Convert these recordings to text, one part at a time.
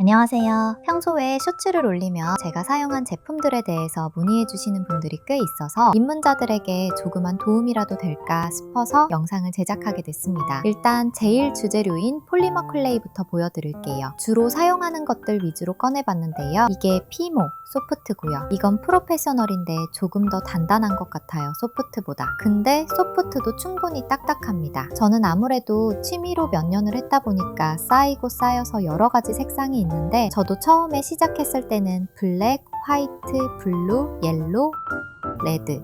안녕하세요. 평소에 쇼츠를 올리며 제가 사용한 제품들에 대해서 문의해 주시는 분들이 꽤 있어서 입문자들에게 조그만 도움이라도 될까 싶어서 영상을 제작하게 됐습니다. 일단 제일 주재료인 폴리머 클레이부터 보여드릴게요. 주로 사용하는 것들 위주로 꺼내봤는데요. 이게 피모, 소프트고요. 이건 프로페셔널인데 조금 더 단단한 것 같아요. 소프트보다. 근데 소프트도 충분히 딱딱합니다. 저는 아무래도 취미로 몇 년을 했다 보니까 쌓이고 쌓여서 여러 가지 색상이 있는데 저도 처음에 시작했을 때는 블랙, 화이트, 블루, 옐로, 레드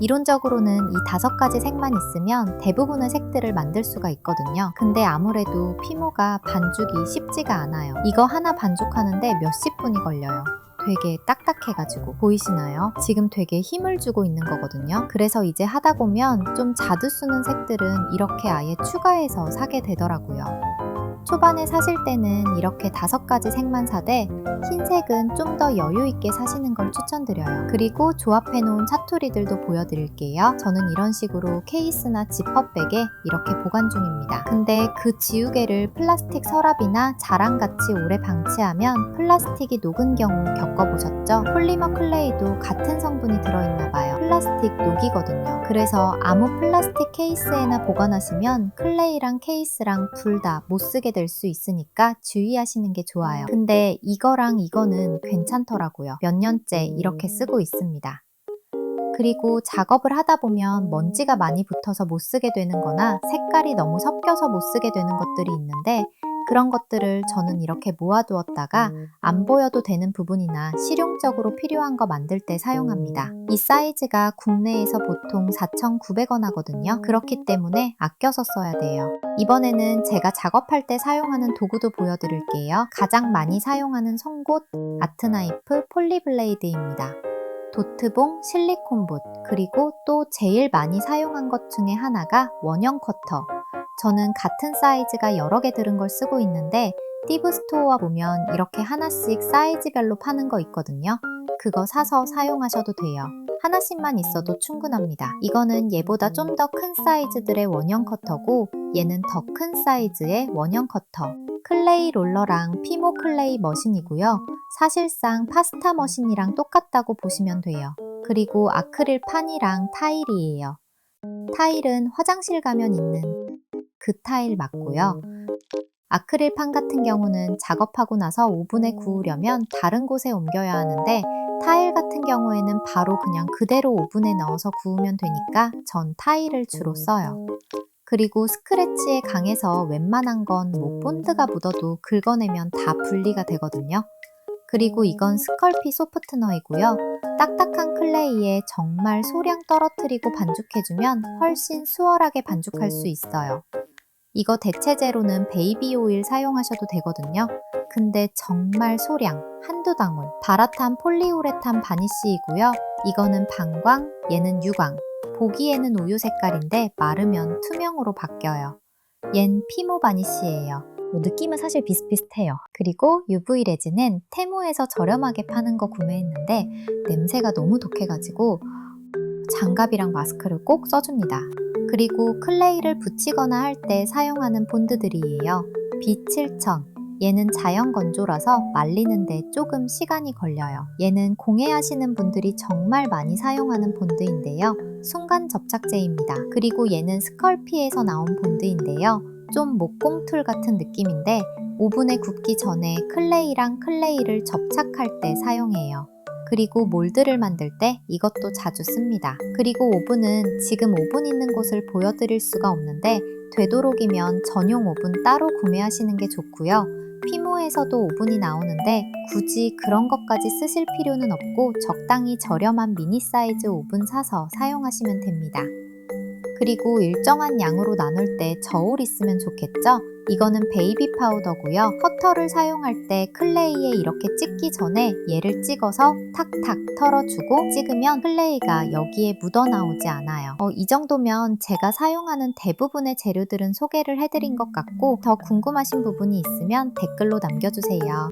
이론적으로는 이 다섯 가지 색만 있으면 대부분의 색들을 만들 수가 있거든요. 근데 아무래도 피모가 반죽이 쉽지가 않아요. 이거 하나 반죽하는데 몇십 분이 걸려요. 되게 딱딱해가지고 보이시나요? 지금 되게 힘을 주고 있는 거거든요. 그래서 이제 하다 보면 좀 자주 쓰는 색들은 이렇게 아예 추가해서 사게 되더라고요. 초반에 사실 때는 이렇게 다섯 가지 색만 사되 흰색은 좀 더 여유 있게 사시는 걸 추천드려요. 그리고 조합해 놓은 사투리들도 보여드릴게요. 저는 이런 식으로 케이스나 지퍼백에 이렇게 보관 중입니다. 근데 그 지우개를 플라스틱 서랍이나 자랑같이 오래 방치하면 플라스틱이 녹은 경우 겪어보셨죠? 폴리머 클레이도 같은 성분이 들어있나 봐요. 플라스틱 녹이거든요. 그래서 아무 플라스틱 케이스에나 보관하시면 클레이랑 케이스랑 둘 다 못 쓰게 될 수 있으니까 주의하시는 게 좋아요. 근데 이거랑 이거는 괜찮더라고요. 몇 년째 이렇게 쓰고 있습니다. 그리고 작업을 하다 보면 먼지가 많이 붙어서 못 쓰게 되는 거나 색깔이 너무 섞여서 못 쓰게 되는 것들이 있는데 그런 것들을 저는 이렇게 모아두었다가 안 보여도 되는 부분이나 실용적으로 필요한 거 만들 때 사용합니다. 이 사이즈가 국내에서 보통 4,900원 하거든요. 그렇기 때문에 아껴서 써야 돼요. 이번에는 제가 작업할 때 사용하는 도구도 보여드릴게요. 가장 많이 사용하는 송곳, 아트나이프, 폴리블레이드입니다. 도트봉, 실리콘봇, 그리고 또 제일 많이 사용한 것 중에 하나가 원형 커터. 저는 같은 사이즈가 여러 개 들은 걸 쓰고 있는데 띠브 스토어 보면 이렇게 하나씩 사이즈별로 파는 거 있거든요. 그거 사서 사용하셔도 돼요. 하나씩만 있어도 충분합니다. 이거는 얘보다 좀 더 큰 사이즈들의 원형 커터고 얘는 더 큰 사이즈의 원형 커터. 클레이 롤러랑 피모 클레이 머신이고요. 사실상 파스타 머신이랑 똑같다고 보시면 돼요. 그리고 아크릴 판이랑 타일이에요. 타일은 화장실 가면 있는 그 타일 맞고요. 아크릴 판 같은 경우는 작업하고 나서 오븐에 구우려면 다른 곳에 옮겨야 하는데 타일 같은 경우에는 바로 그냥 그대로 오븐에 넣어서 구우면 되니까 전 타일을 주로 써요. 그리고 스크래치에 강해서 웬만한 건 뭐 본드가 묻어도 긁어내면 다 분리가 되거든요. 그리고 이건 스컬피 소프트너이고요. 딱딱한 클레이에 정말 소량 떨어뜨리고 반죽해주면 훨씬 수월하게 반죽할 수 있어요. 이거 대체제로는 베이비 오일 사용하셔도 되거든요. 근데 정말 소량, 한두 방울. 바라탄 폴리우레탄 바니쉬이고요. 이거는 방광, 얘는 유광. 보기에는 우유 색깔인데 마르면 투명으로 바뀌어요. 얜 피모 바니쉬예요. 뭐 느낌은 사실 비슷비슷해요. 그리고 UV 레진은 테무에서 저렴하게 파는 거 구매했는데 냄새가 너무 독해가지고 장갑이랑 마스크를 꼭 써줍니다. 그리고 클레이를 붙이거나 할 때 사용하는 본드들이에요. B7000. 얘는 자연 건조라서 말리는데 조금 시간이 걸려요. 얘는 공예하시는 분들이 정말 많이 사용하는 본드인데요. 순간 접착제입니다. 그리고 얘는 스컬피에서 나온 본드인데요. 좀 목공툴 같은 느낌인데 오븐에 굽기 전에 클레이랑 클레이를 접착할 때 사용해요. 그리고 몰드를 만들 때 이것도 자주 씁니다. 그리고 오븐은 지금 오븐 있는 곳을 보여드릴 수가 없는데 되도록이면 전용 오븐 따로 구매하시는 게 좋고요. 피모에서도 오븐이 나오는데 굳이 그런 것까지 쓰실 필요는 없고 적당히 저렴한 미니 사이즈 오븐 사서 사용하시면 됩니다. 그리고 일정한 양으로 나눌 때 저울 있으면 좋겠죠? 이거는 베이비 파우더고요. 커터를 사용할 때 클레이에 이렇게 찍기 전에 얘를 찍어서 탁탁 털어주고 찍으면 클레이가 여기에 묻어 나오지 않아요. 어, 이 정도면 제가 사용하는 대부분의 재료들은 소개를 해드린 것 같고 더 궁금하신 부분이 있으면 댓글로 남겨주세요.